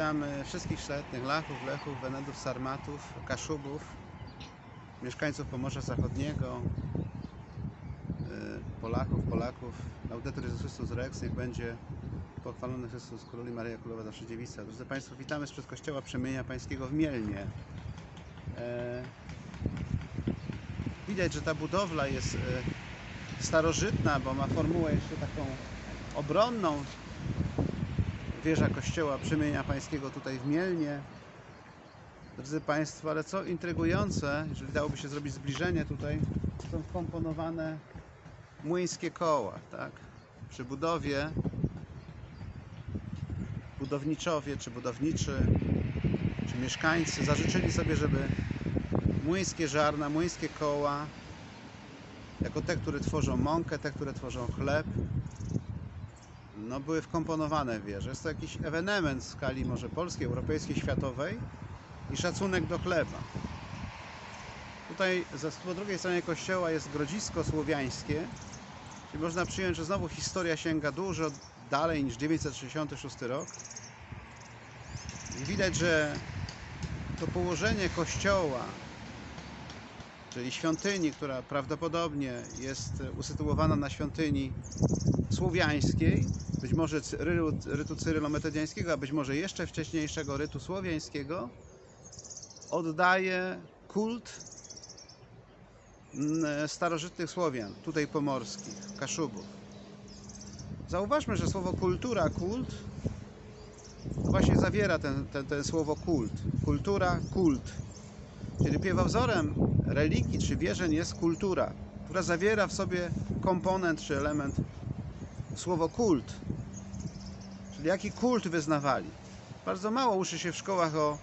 Witamy wszystkich szlachetnych Lachów, Lechów, Wenedów, Sarmatów, Kaszubów, mieszkańców Pomorza Zachodniego, y, Polaków, Polaków. Laudetur Jezus Chrystus Rex, niech będzie pochwalony Chrystus Król i Maryja Królowa Zawsze Dziewica. Drodzy Państwo, witamy sprzed Kościoła Przemienia Pańskiego w Mielnie. E, Widać, że ta budowla jest e, starożytna, bo ma formułę jeszcze taką obronną. Wieża Kościoła Przemienia Pańskiego tutaj w Mielnie. Drodzy Państwo, ale co intrygujące, jeżeli dałoby się zrobić zbliżenie tutaj, są wkomponowane młyńskie koła, tak? Przy budowie budowniczowie, czy budowniczy, czy mieszkańcy zażyczyli sobie, żeby młyńskie żarna, młyńskie koła, jako te, które tworzą mąkę, te, które tworzą chleb, no, były wkomponowane w wieżę. Jest to jakiś ewenement w skali może polskiej, europejskiej, światowej i szacunek do chleba. Tutaj po drugiej stronie kościoła jest grodzisko słowiańskie, czyli można przyjąć, że znowu historia sięga dużo dalej niż 966 rok. I widać, że to położenie kościoła, czyli świątyni, która prawdopodobnie jest usytuowana na świątyni słowiańskiej, być może rytu, rytu cyrylo-metodiańskiego, a być może jeszcze wcześniejszego rytu słowiańskiego, oddaje kult mm, starożytnych Słowian, tutaj pomorskich, Kaszubów. Zauważmy, że słowo kultura, kult właśnie zawiera ten, ten, ten słowo kult. Kultura, kult. Czyli pierwowzorem religii czy wierzeń jest kultura, która zawiera w sobie komponent czy element słowo kult. Jaki kult wyznawali. Bardzo mało uczy się w szkołach o,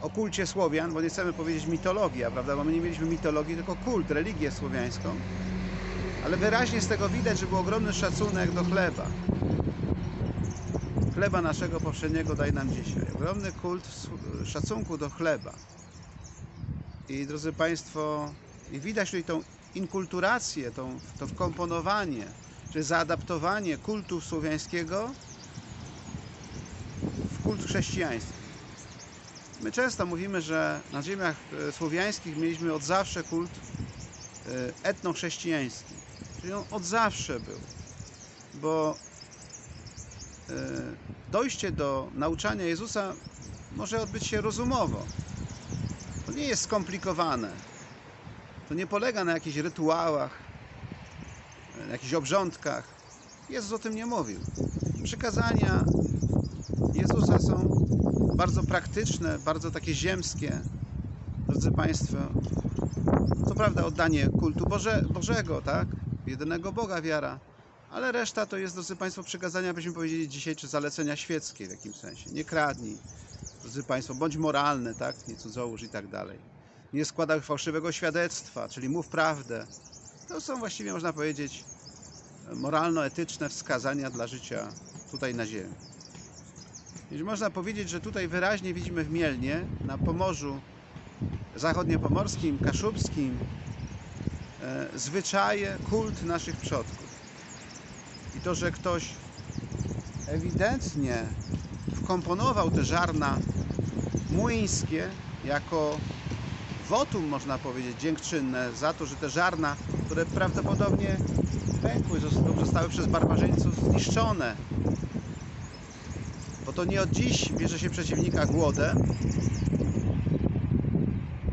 o kulcie Słowian, bo nie chcemy powiedzieć mitologia, prawda? Bo my nie mieliśmy mitologii, tylko kult, religię słowiańską. Ale wyraźnie z tego widać, że był ogromny szacunek do chleba. Chleba naszego powszedniego daj nam dzisiaj. Ogromny kult szacunku do chleba. I drodzy Państwo, i widać tutaj tą inkulturację, tą, to wkomponowanie, czy zaadaptowanie kultu słowiańskiego kult chrześcijański. My często mówimy, że na ziemiach e, słowiańskich mieliśmy od zawsze kult e, etnochrześcijański. Czyli on od zawsze był. Bo e, dojście do nauczania Jezusa może odbyć się rozumowo. To nie jest skomplikowane. To nie polega na jakichś rytuałach, na jakichś obrządkach. Jezus o tym nie mówił. Przykazania Jezusa są bardzo praktyczne, bardzo takie ziemskie. Drodzy Państwo, co prawda oddanie kultu Boże, Bożego, tak? Jedynego Boga wiara, ale reszta to jest, drodzy Państwo, przykazania, byśmy powiedzieli dzisiaj, czy zalecenia świeckie w jakimś sensie. Nie kradnij, drodzy Państwo, bądź moralny, tak? Nie cudzołóż i tak dalej. Nie składaj fałszywego świadectwa, czyli mów prawdę. To są właściwie, można powiedzieć, moralno-etyczne wskazania dla życia tutaj na ziemi. Więc można powiedzieć, że tutaj wyraźnie widzimy w Mielnie, na Pomorzu zachodniopomorskim, kaszubskim, e, zwyczaje, kult naszych przodków. I to, że ktoś ewidentnie wkomponował te żarna młyńskie jako wotum, można powiedzieć, dziękczynne za to, że te żarna, które prawdopodobnie pękły, zos- zostały przez barbarzyńców zniszczone, bo to nie od dziś bierze się przeciwnika głodem.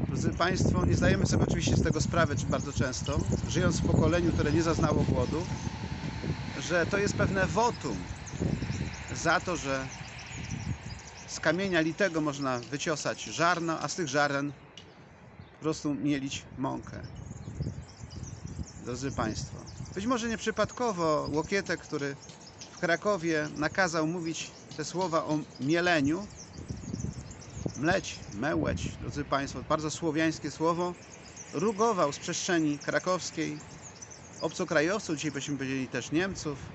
Drodzy Państwo, nie zdajemy sobie oczywiście z tego sprawy, bardzo często, żyjąc w pokoleniu, które nie zaznało głodu, że to jest pewne wotum za to, że z kamienia litego można wyciosać żarno, a z tych żaren po prostu mielić mąkę. Drodzy Państwo, być może nieprzypadkowo Łokietek, który w Krakowie nakazał mówić te słowa o mieleniu, mleć, mełeć, drodzy Państwo, bardzo słowiańskie słowo, rugował z przestrzeni krakowskiej. Obcokrajowców, dzisiaj byśmy powiedzieli też Niemców,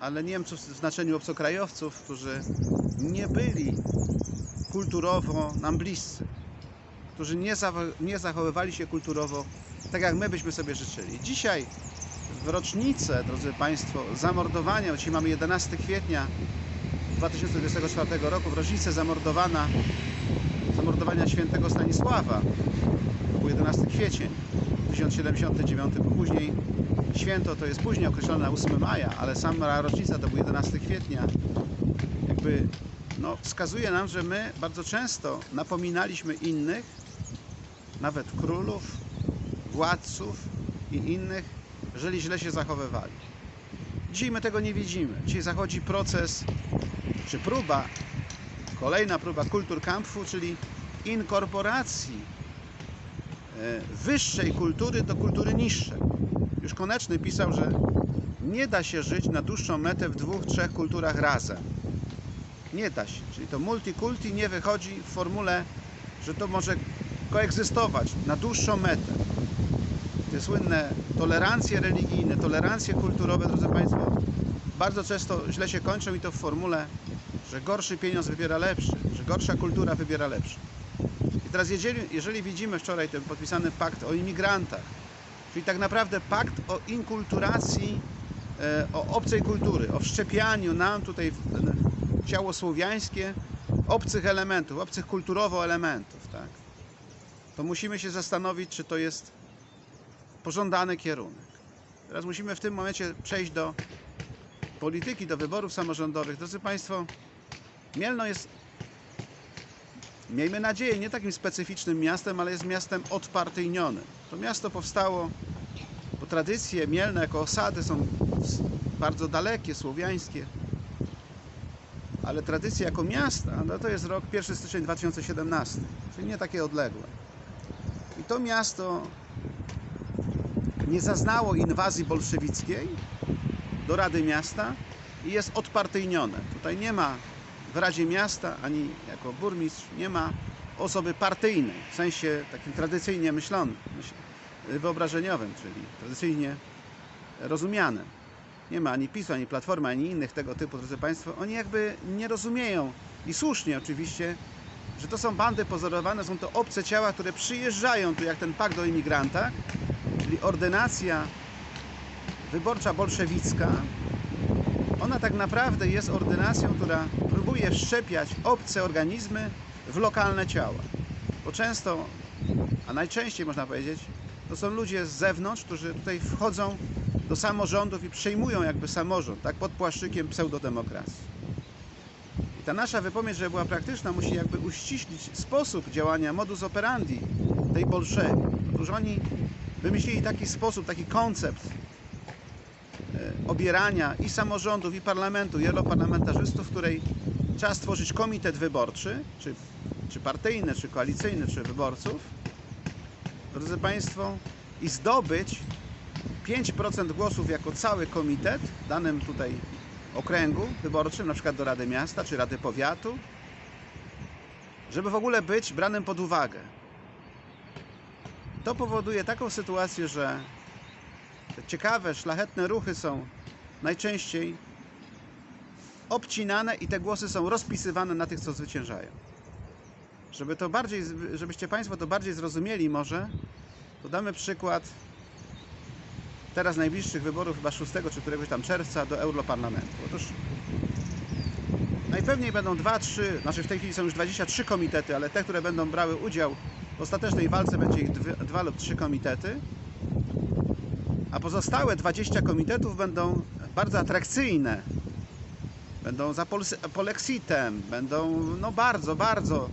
ale Niemców w znaczeniu obcokrajowców, którzy nie byli kulturowo nam bliscy, którzy nie, zawa- nie zachowywali się kulturowo tak, jak my byśmy sobie życzyli. Dzisiaj w rocznicę, drodzy Państwo, zamordowania, dzisiaj mamy 11 kwietnia 2024 roku, w rocznicę zamordowana, zamordowania świętego Stanisława. To był 11 kwiecień 1079, bo później święto to jest później określone na 8 maja, ale sama rocznica to był 11 kwietnia. Jakby no, wskazuje nam, że my bardzo często napominaliśmy innych, nawet królów, władców i innych, jeżeli źle się zachowywali. Dzisiaj my tego nie widzimy. Dzisiaj zachodzi proces, czy próba, kolejna próba kulturkampfu, czyli inkorporacji e, wyższej kultury do kultury niższej. Już Koneczny pisał, że nie da się żyć na dłuższą metę w dwóch, trzech kulturach razem. Nie da się. Czyli to multikulti nie wychodzi w formule, że to może koegzystować na dłuższą metę. Te słynne tolerancje religijne, tolerancje kulturowe, drodzy Państwo, bardzo często źle się kończą i to w formule, że gorszy pieniądz wybiera lepszy, że gorsza kultura wybiera lepszy. I teraz jeżeli, jeżeli widzimy wczoraj ten podpisany pakt o imigrantach, czyli tak naprawdę pakt o inkulturacji, e, o obcej kultury, o wszczepianiu nam tutaj w ciało słowiańskie obcych elementów, obcych kulturowo elementów, tak? To musimy się zastanowić, czy to jest pożądany kierunek. Teraz musimy w tym momencie przejść do polityki, do wyborów samorządowych. Drodzy Państwo, Mielno jest, miejmy nadzieję, nie takim specyficznym miastem, ale jest miastem odpartyjnionym. To miasto powstało, bo tradycje Mielne jako osady są bardzo dalekie, słowiańskie, ale tradycje jako miasta, no to jest rok 1 styczeń 2017, czyli nie takie odległe. I to miasto nie zaznało inwazji bolszewickiej do Rady Miasta i jest odpartyjnione. Tutaj nie ma w Radzie Miasta, ani jako burmistrz, nie ma osoby partyjnej, w sensie takim tradycyjnie myślonym, myśl- wyobrażeniowym, czyli tradycyjnie rozumianym. Nie ma ani PiSu, ani Platformy, ani innych tego typu, drodzy Państwo. Oni jakby nie rozumieją i słusznie oczywiście, że to są bandy pozorowane, są to obce ciała, które przyjeżdżają tu jak ten pakt o imigrantach, czyli ordynacja wyborcza bolszewicka. Ona tak naprawdę jest ordynacją, która próbuje wszczepiać obce organizmy w lokalne ciała. Bo często, a najczęściej można powiedzieć, to są ludzie z zewnątrz, którzy tutaj wchodzą do samorządów i przejmują jakby samorząd, tak, pod płaszczykiem pseudodemokracji. I ta nasza wypowiedź, żeby była praktyczna, musi jakby uściślić sposób działania, modus operandi tej bolszewi. Otóż oni wymyślili taki sposób, taki koncept e, obierania i samorządów, i parlamentu, i europarlamentarzystów, w której trzeba stworzyć komitet wyborczy, czy, czy partyjny, czy koalicyjny, czy wyborców, drodzy Państwo, i zdobyć 5% głosów jako cały komitet w danym tutaj okręgu wyborczym, na przykład do Rady Miasta czy Rady Powiatu, żeby w ogóle być branym pod uwagę. To powoduje taką sytuację, że te ciekawe, szlachetne ruchy są najczęściej obcinane i te głosy są rozpisywane na tych, co zwyciężają. Żeby to bardziej, żebyście Państwo to bardziej zrozumieli może, to damy przykład teraz najbliższych wyborów, chyba 6 czy któregoś tam czerwca do Europarlamentu. Otóż najpewniej będą 2, 3, znaczy w tej chwili są już 23 komitety, ale te, które będą brały udział w ostatecznej walce będzie ich 2 lub 3 komitety, a pozostałe 20 komitetów będą bardzo atrakcyjne. Będą za polexitem, będą no bardzo, bardzo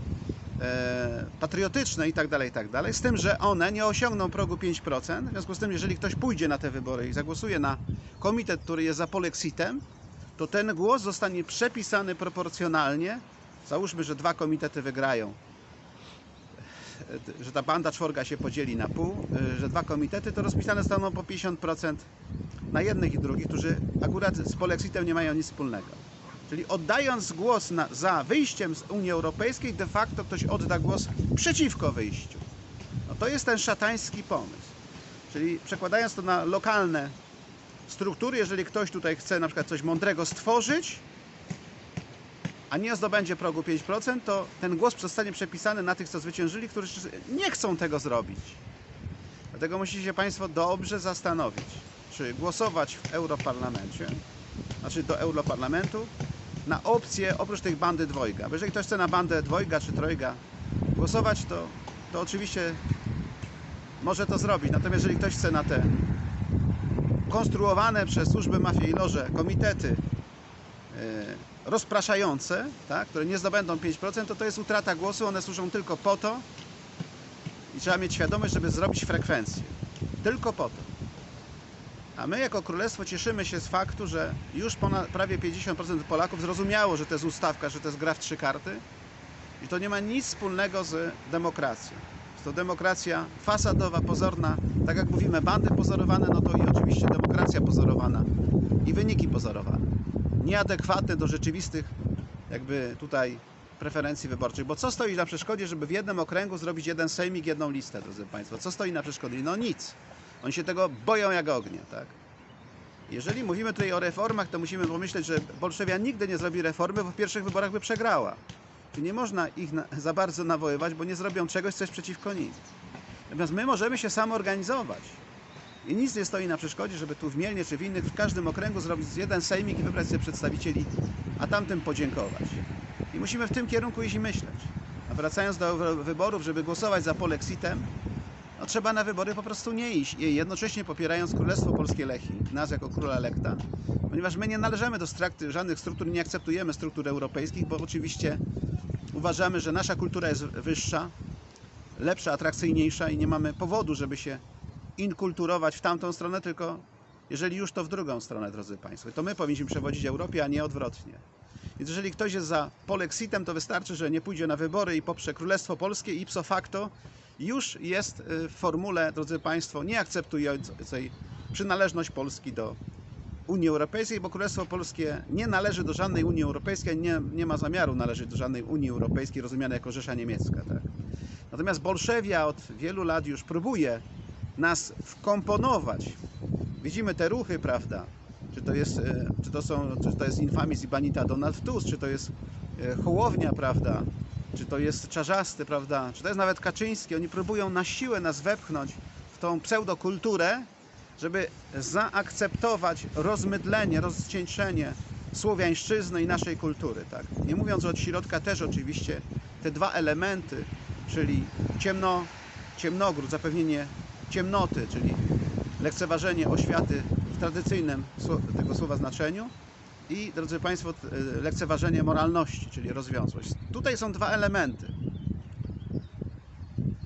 e, patriotyczne i tak dalej, i tak dalej. Z tym, że one nie osiągną progu 5%. W związku z tym, jeżeli ktoś pójdzie na te wybory i zagłosuje na komitet, który jest za polexitem, to ten głos zostanie przepisany proporcjonalnie. Załóżmy, że dwa komitety wygrają. Że ta banda czworga się podzieli na pół, e, że dwa komitety to rozpisane zostaną po 50% na jednych i drugich, którzy akurat z polexitem nie mają nic wspólnego. Czyli oddając głos na, za wyjściem z Unii Europejskiej, de facto ktoś odda głos przeciwko wyjściu. No to jest ten szatański pomysł. Czyli przekładając to na lokalne struktury, jeżeli ktoś tutaj chce na przykład coś mądrego stworzyć, a nie zdobędzie progu 5%, to ten głos zostanie przepisany na tych, co zwyciężyli, którzy nie chcą tego zrobić. Dlatego musicie się Państwo dobrze zastanowić, czy głosować w Europarlamencie, znaczy do Europarlamentu, na opcję oprócz tych bandy dwojga. Bo jeżeli ktoś chce na bandę dwojga czy trojga głosować, to, to oczywiście może to zrobić. Natomiast jeżeli ktoś chce na te konstruowane przez służby mafii loże komitety e, rozpraszające, tak, które nie zdobędą 5%, to to jest utrata głosu. One służą tylko po to i trzeba mieć świadomość, żeby zrobić frekwencję. Tylko po to. A my jako królestwo cieszymy się z faktu, że już ponad, prawie 50% Polaków zrozumiało, że to jest ustawka, że to jest gra w trzy karty i to nie ma nic wspólnego z demokracją. Jest to demokracja fasadowa, pozorna, tak jak mówimy, bandy pozorowane, no to i oczywiście demokracja pozorowana i wyniki pozorowane. Nieadekwatne do rzeczywistych jakby tutaj preferencji wyborczych. Bo co stoi na przeszkodzie, żeby w jednym okręgu zrobić jeden sejmik, jedną listę, drodzy Państwo? Co stoi na przeszkodzie? No nic. Oni się tego boją jak ognia, tak? Jeżeli mówimy tutaj o reformach, to musimy pomyśleć, że Bolszewia nigdy nie zrobi reformy, bo w pierwszych wyborach by przegrała. Czyli nie można ich za bardzo nawoływać, bo nie zrobią czegoś, co jest przeciwko nim. Natomiast my możemy się samoorganizować. I nic nie stoi na przeszkodzie, żeby tu w Mielnie czy w innych, w każdym okręgu zrobić jeden sejmik i wybrać sobie przedstawicieli, a tamtym podziękować. I musimy w tym kierunku iść i myśleć. A wracając do wy- wyborów, żeby głosować za polexitem, no trzeba na wybory po prostu nie iść. Jednocześnie popierając Królestwo Polskie Lechii, nas jako króla elekta, ponieważ my nie należymy do strakty, żadnych struktur, nie akceptujemy struktur europejskich, bo oczywiście uważamy, że nasza kultura jest wyższa, lepsza, atrakcyjniejsza i nie mamy powodu, żeby się inkulturować w tamtą stronę, tylko jeżeli już to w drugą stronę, drodzy Państwo. To my powinniśmy przewodzić Europie, a nie odwrotnie. Więc jeżeli ktoś jest za polexitem, to wystarczy, że nie pójdzie na wybory i poprze Królestwo Polskie i ipso facto już jest y, w formule, drodzy Państwo, nieakceptującej przynależność Polski do Unii Europejskiej, bo Królestwo Polskie nie należy do żadnej Unii Europejskiej, nie, nie ma zamiaru należeć do żadnej Unii Europejskiej rozumianej jako Rzesza Niemiecka. Tak? Natomiast Bolszewia od wielu lat już próbuje nas wkomponować. Widzimy te ruchy, prawda? Czy to jest, e, czy to są, czy to jest Infamis i Banita Donald Tusk, czy to jest e, Hołownia, prawda? Czy to jest Czarzasty, prawda? Czy to jest nawet Kaczyński? Oni próbują na siłę nas wepchnąć w tą pseudokulturę, żeby zaakceptować rozmydlenie, rozcieńczenie słowiańszczyzny i naszej kultury, tak? Nie mówiąc od środka też oczywiście te dwa elementy, czyli ciemno, ciemnogród, zapewnienie ciemnoty, czyli lekceważenie oświaty w tradycyjnym tego słowa znaczeniu i, drodzy Państwo, y, lekceważenie moralności, czyli rozwiązłość. Tutaj są dwa elementy.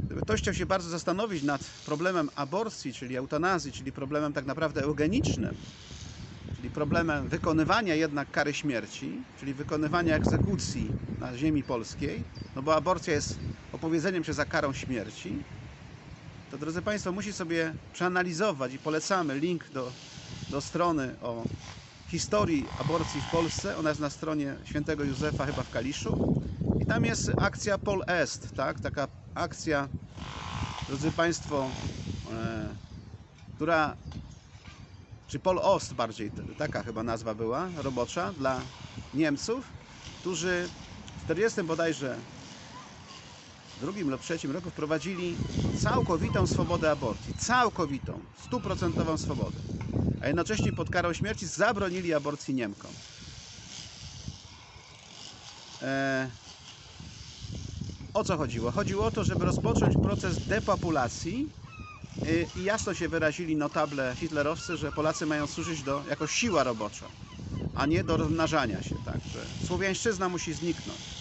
Gdyby ktoś chciał się bardzo zastanowić nad problemem aborcji, czyli eutanazji, czyli problemem tak naprawdę eugenicznym, czyli problemem wykonywania jednak kary śmierci, czyli wykonywania egzekucji na ziemi polskiej, no bo aborcja jest opowiedzeniem się za karą śmierci, to drodzy Państwo, musi sobie przeanalizować i polecamy link do, do strony o historii aborcji w Polsce. Ona jest na stronie świętego Józefa chyba w Kaliszu. I tam jest akcja Pol Est, tak? Taka akcja, drodzy Państwo, e, która, czy Pol Ost bardziej, taka chyba nazwa była, robocza dla Niemców, którzy w 40 bodajże drugim lub trzecim roku wprowadzili całkowitą swobodę aborcji. Całkowitą, stuprocentową swobodę. A jednocześnie pod karą śmierci zabronili aborcji Niemkom. E, o co chodziło? Chodziło o to, żeby rozpocząć proces depopulacji y, i jasno się wyrazili notable hitlerowcy, że Polacy mają służyć do, jako siła robocza, a nie do rozmnażania się. Tak? Że słowiańszczyzna musi zniknąć.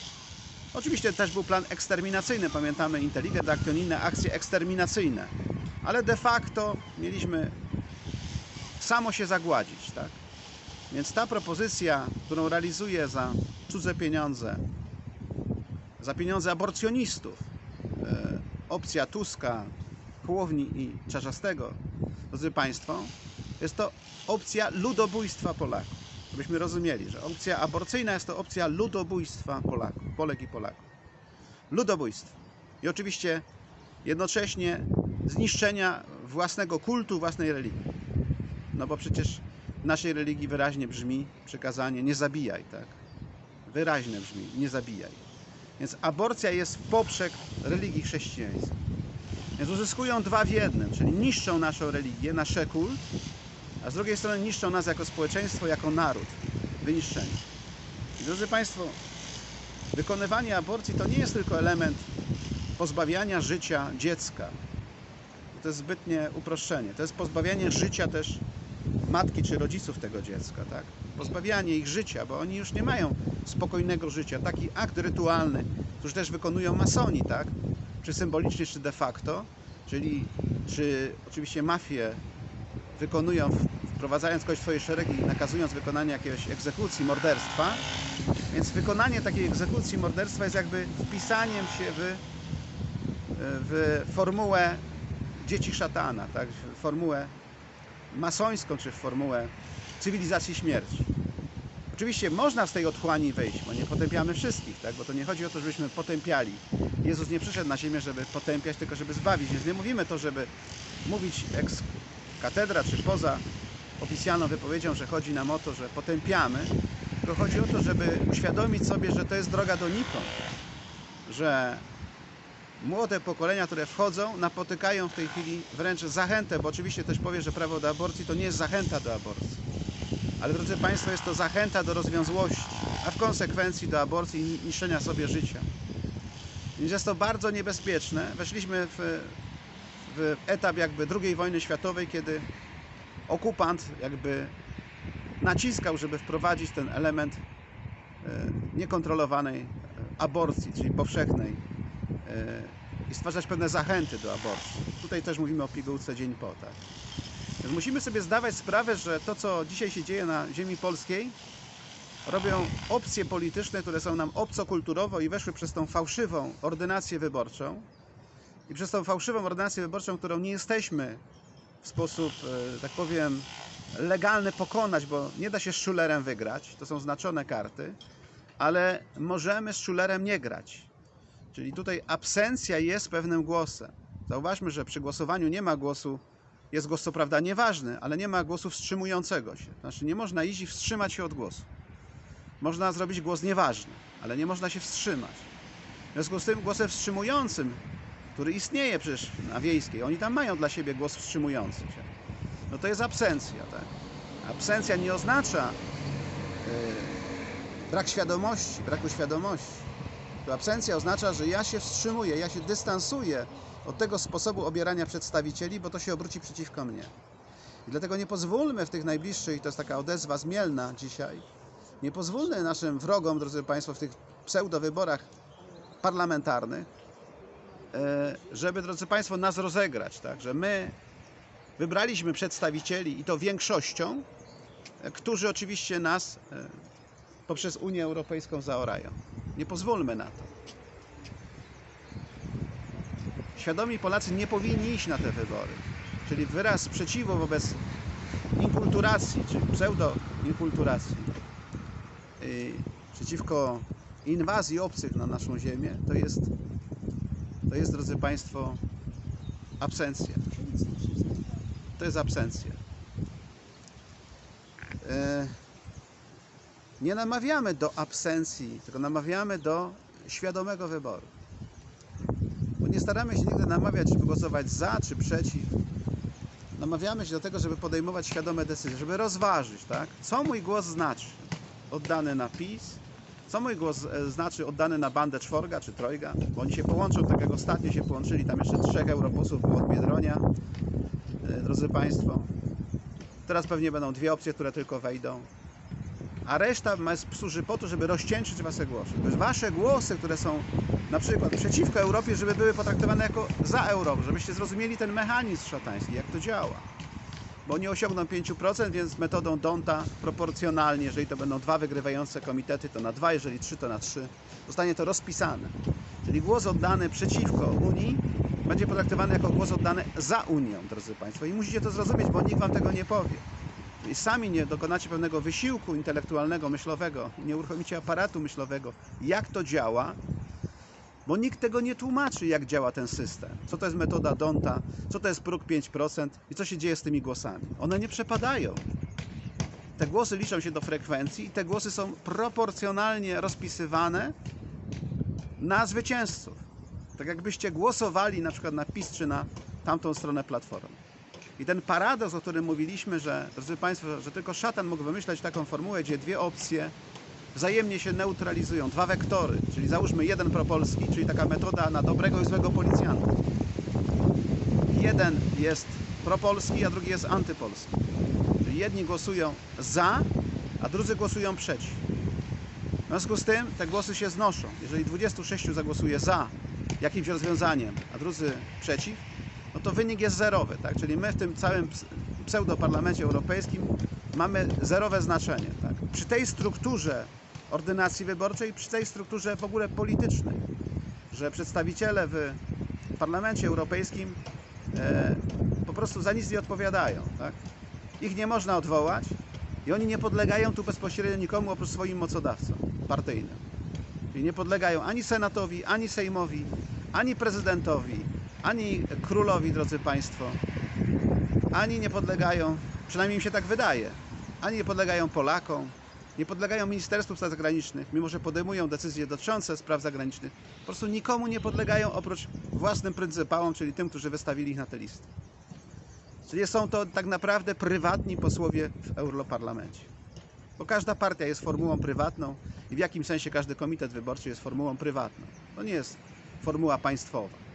Oczywiście też był plan eksterminacyjny, pamiętamy Intelligent Action, inne akcje eksterminacyjne, ale de facto mieliśmy samo się zagładzić, tak? Więc ta propozycja, którą realizuję za cudze pieniądze, za pieniądze aborcjonistów, e, opcja Tuska, Hołowni i Czarzastego, drodzy Państwo, jest to opcja ludobójstwa Polaków. Żebyśmy rozumieli, że opcja aborcyjna jest to opcja ludobójstwa Polaków, Polek i Polaków. Ludobójstwo. I oczywiście jednocześnie zniszczenia własnego kultu, własnej religii. No bo przecież w naszej religii wyraźnie brzmi przykazanie nie zabijaj, tak? Wyraźne brzmi, nie zabijaj. Więc aborcja jest w poprzek religii chrześcijańskiej. Więc uzyskują dwa w jednym, czyli niszczą naszą religię, nasze kult, a z drugiej strony niszczą nas jako społeczeństwo, jako naród. Wyniszczeni. I drodzy Państwo, wykonywanie aborcji to nie jest tylko element pozbawiania życia dziecka. To jest zbytnie uproszczenie. To jest pozbawianie życia też matki czy rodziców tego dziecka, tak? Pozbawianie ich życia, bo oni już nie mają spokojnego życia. Taki akt rytualny, który też wykonują masoni, tak? Czy symbolicznie, czy de facto, czyli czy oczywiście mafie wykonują, wprowadzając kogoś w swoje szeregi i nakazując wykonanie jakiejś egzekucji, morderstwa. Więc wykonanie takiej egzekucji, morderstwa jest jakby wpisaniem się w, w formułę dzieci szatana, tak? w formułę masońską, czy w formułę cywilizacji śmierci. Oczywiście można z tej otchłani wyjść, bo nie potępiamy wszystkich, tak? bo to nie chodzi o to, żebyśmy potępiali. Jezus nie przyszedł na ziemię, żeby potępiać, tylko żeby zbawić. Więc nie mówimy to, żeby mówić ex katedra, czy poza oficjalną wypowiedzią, że chodzi nam o to, że potępiamy, tylko chodzi o to, żeby uświadomić sobie, że to jest droga donikąd, że młode pokolenia, które wchodzą, napotykają w tej chwili wręcz zachętę, bo oczywiście ktoś powie, że prawo do aborcji to nie jest zachęta do aborcji. Ale drodzy Państwo, jest to zachęta do rozwiązłości, a w konsekwencji do aborcji i niszczenia sobie życia. Więc jest to bardzo niebezpieczne. Weszliśmy w, w etap jakby II wojny światowej, kiedy okupant jakby naciskał, żeby wprowadzić ten element e, niekontrolowanej aborcji, czyli powszechnej e, i stwarzać pewne zachęty do aborcji. Tutaj też mówimy o pigułce dzień po, tak? Więc musimy sobie zdawać sprawę, że to, co dzisiaj się dzieje na ziemi polskiej, robią opcje polityczne, które są nam obcokulturowo i weszły przez tą fałszywą ordynację wyborczą i przez tą fałszywą ordynację wyborczą, którą nie jesteśmy w sposób, e, tak powiem, legalny pokonać, bo nie da się z szulerem wygrać, to są znaczone karty, ale możemy z szulerem nie grać. Czyli tutaj absencja jest pewnym głosem. Zauważmy, że przy głosowaniu nie ma głosu, jest głos co prawda nieważny, ale nie ma głosu wstrzymującego się. Znaczy nie można iść i wstrzymać się od głosu. Można zrobić głos nieważny, ale nie można się wstrzymać. W związku z tym głosem wstrzymującym, który istnieje przecież na wiejskiej, oni tam mają dla siebie głos wstrzymujący się. No to jest absencja, tak? Absencja nie oznacza yy, brak świadomości, braku świadomości. To absencja oznacza, że ja się wstrzymuję, ja się dystansuję od tego sposobu obierania przedstawicieli, bo to się obróci przeciwko mnie. I dlatego nie pozwólmy w tych najbliższych, to jest taka odezwa zmielna dzisiaj, nie pozwólmy naszym wrogom, drodzy Państwo, w tych pseudowyborach parlamentarnych, e, żeby, drodzy Państwo, nas rozegrać, tak? że my wybraliśmy przedstawicieli i to większością, e, którzy oczywiście nas e, poprzez Unię Europejską zaorają. Nie pozwólmy na to. Świadomi Polacy nie powinni iść na te wybory. Czyli wyraz sprzeciwu wobec inkulturacji, czy pseudo-inkulturacji, yy, przeciwko inwazji obcych na naszą ziemię, to jest, to jest, drodzy Państwo, absencja. To jest absencja. Yy, nie namawiamy do absencji, tylko namawiamy do świadomego wyboru. Bo nie staramy się nigdy namawiać, żeby głosować za czy przeciw. Namawiamy się do tego, żeby podejmować świadome decyzje, żeby rozważyć, tak? Co mój głos znaczy? Oddany na PiS? Co mój głos e, znaczy oddany na bandę czworga czy trojga? Bo oni się połączą, tak jak ostatnio się połączyli, tam jeszcze trzech europosłów od Biedronia, e, drodzy Państwo. Teraz pewnie będą dwie opcje, które tylko wejdą a reszta służy po to, żeby rozcieńczyć wasze głosy. To jest wasze głosy, które są na przykład przeciwko Europie, żeby były potraktowane jako za Europę, żebyście zrozumieli ten mechanizm szatański, jak to działa. Bo nie osiągną 5%, więc metodą Donta proporcjonalnie, jeżeli to będą dwa wygrywające komitety, to na dwa, jeżeli trzy, to na trzy. Zostanie to rozpisane. Czyli głos oddany przeciwko Unii będzie potraktowany jako głos oddany za Unią, drodzy Państwo. I musicie to zrozumieć, bo nikt Wam tego nie powie sami nie dokonacie pewnego wysiłku intelektualnego, myślowego, nie uruchomicie aparatu myślowego, jak to działa, bo nikt tego nie tłumaczy, jak działa ten system. Co to jest metoda Donta, co to jest próg 5% i co się dzieje z tymi głosami. One nie przepadają. Te głosy liczą się do frekwencji i te głosy są proporcjonalnie rozpisywane na zwycięzców. Tak jakbyście głosowali na przykład na PiS czy na tamtą stronę platformy. I ten paradoks, o którym mówiliśmy, że, drodzy Państwo, że tylko szatan mógł wymyślać taką formułę, gdzie dwie opcje wzajemnie się neutralizują. Dwa wektory, czyli załóżmy jeden propolski, czyli taka metoda na dobrego i złego policjanta. Jeden jest propolski, a drugi jest antypolski. Czyli jedni głosują za, a drudzy głosują przeciw. W związku z tym te głosy się znoszą. Jeżeli 26 zagłosuje za jakimś rozwiązaniem, a drudzy przeciw, to wynik jest zerowy. Tak? Czyli my w tym całym ps- pseudoparlamencie europejskim mamy zerowe znaczenie. Tak? Przy tej strukturze ordynacji wyborczej, przy tej strukturze w ogóle politycznej, że przedstawiciele w parlamencie europejskim e, po prostu za nic nie odpowiadają. Tak? Ich nie można odwołać i oni nie podlegają tu bezpośrednio nikomu oprócz swoim mocodawcom partyjnym. Czyli nie podlegają ani Senatowi, ani Sejmowi, ani prezydentowi, ani królowi, drodzy Państwo, ani nie podlegają, przynajmniej im się tak wydaje, ani nie podlegają Polakom, nie podlegają Ministerstwu Spraw Zagranicznych, mimo że podejmują decyzje dotyczące spraw zagranicznych, po prostu nikomu nie podlegają oprócz własnym pryncypałom, czyli tym, którzy wystawili ich na te listy. Czyli są to tak naprawdę prywatni posłowie w Europarlamencie. Bo każda partia jest formułą prywatną i w jakim sensie każdy komitet wyborczy jest formułą prywatną. To nie jest formuła państwowa.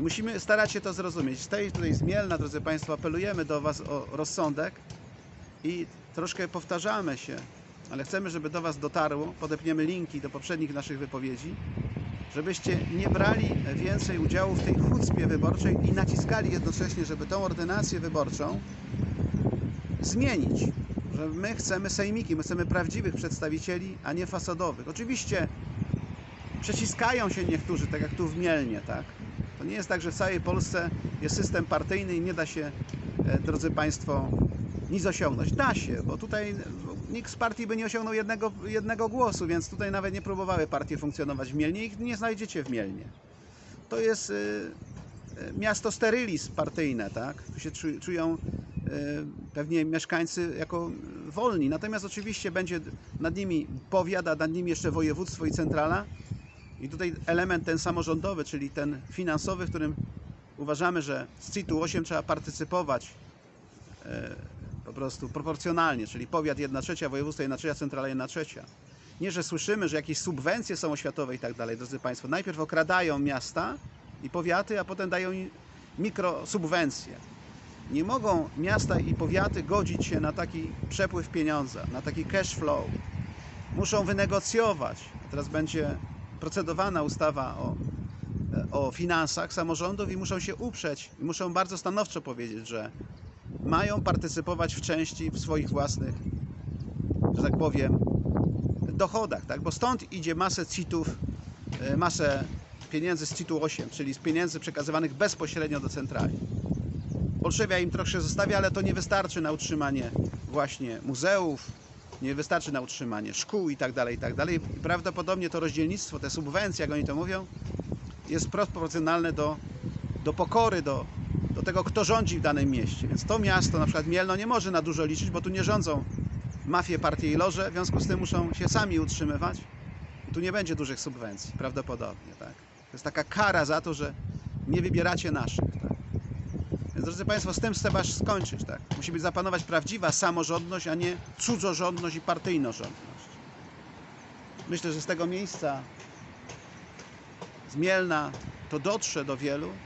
I musimy starać się to zrozumieć. Z tej tutaj z Mielna, drodzy Państwo, apelujemy do Was o rozsądek i troszkę powtarzamy się, ale chcemy, żeby do Was dotarło. Podepniemy linki do poprzednich naszych wypowiedzi, żebyście nie brali więcej udziału w tej chucpie wyborczej i naciskali jednocześnie, żeby tą ordynację wyborczą zmienić. Że my chcemy sejmiki, my chcemy prawdziwych przedstawicieli, a nie fasadowych. Oczywiście przeciskają się niektórzy, tak jak tu w Mielnie, tak? To nie jest tak, że w całej Polsce jest system partyjny i nie da się, e, drodzy Państwo, nic osiągnąć. Da się, bo tutaj nikt z partii by nie osiągnął jednego, jednego głosu, więc tutaj nawet nie próbowały partie funkcjonować w Mielnie. Ich nie znajdziecie w Mielnie. To jest y, y, miasto sterylis partyjne, tak? Tu się czu- czują pewnie mieszkańcy jako wolni. Natomiast oczywiście będzie nad nimi powiat, a nad nimi jeszcze województwo i centrala. I tutaj element ten samorządowy, czyli ten finansowy, w którym uważamy, że z CIT-u 8 trzeba partycypować e, po prostu proporcjonalnie, czyli powiat 1 trzecia, województwo 1 trzecia, centrala 1 trzecia. Nie, że słyszymy, że jakieś subwencje są oświatowe i tak dalej, drodzy Państwo. Najpierw okradają miasta i powiaty, a potem dają im mikrosubwencje. Nie mogą miasta i powiaty godzić się na taki przepływ pieniądza, na taki cash flow. Muszą wynegocjować. Teraz będzie procedowana ustawa o, o finansach samorządów i muszą się uprzeć muszą bardzo stanowczo powiedzieć, że mają partycypować w części w swoich własnych, że tak powiem, dochodach, tak? Bo stąd idzie masę CIT-ów, e, masę pieniędzy z CIT-u 8, czyli z pieniędzy przekazywanych bezpośrednio do centrali. Bolszewia im trochę zostawia, ale to nie wystarczy na utrzymanie właśnie muzeów, nie wystarczy na utrzymanie szkół i tak dalej, i tak dalej. Prawdopodobnie to rozdzielnictwo, te subwencje, jak oni to mówią, jest proporcjonalne do, do pokory, do, do tego, kto rządzi w danym mieście. Więc to miasto, na przykład Mielno, nie może na dużo liczyć, bo tu nie rządzą mafie, partie i loże, w związku z tym muszą się sami utrzymywać. I tu nie będzie dużych subwencji, prawdopodobnie, tak? To jest taka kara za to, że nie wybieracie naszych? Więc drodzy Państwo, z tym trzeba skończyć, tak? Musi być zapanować prawdziwa samorządność, a nie cudzorządność i partyjnorządność. Myślę, że z tego miejsca z Mielna to dotrze do wielu,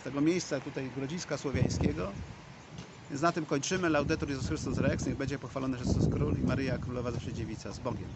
z tego miejsca tutaj Grodziska Słowiańskiego. Więc na tym kończymy. Laudetur Jezus Chrystus Rex. Niech będzie pochwalony Chrystus Król i Maryja Królowa zawsze Dziewica. Z Bogiem.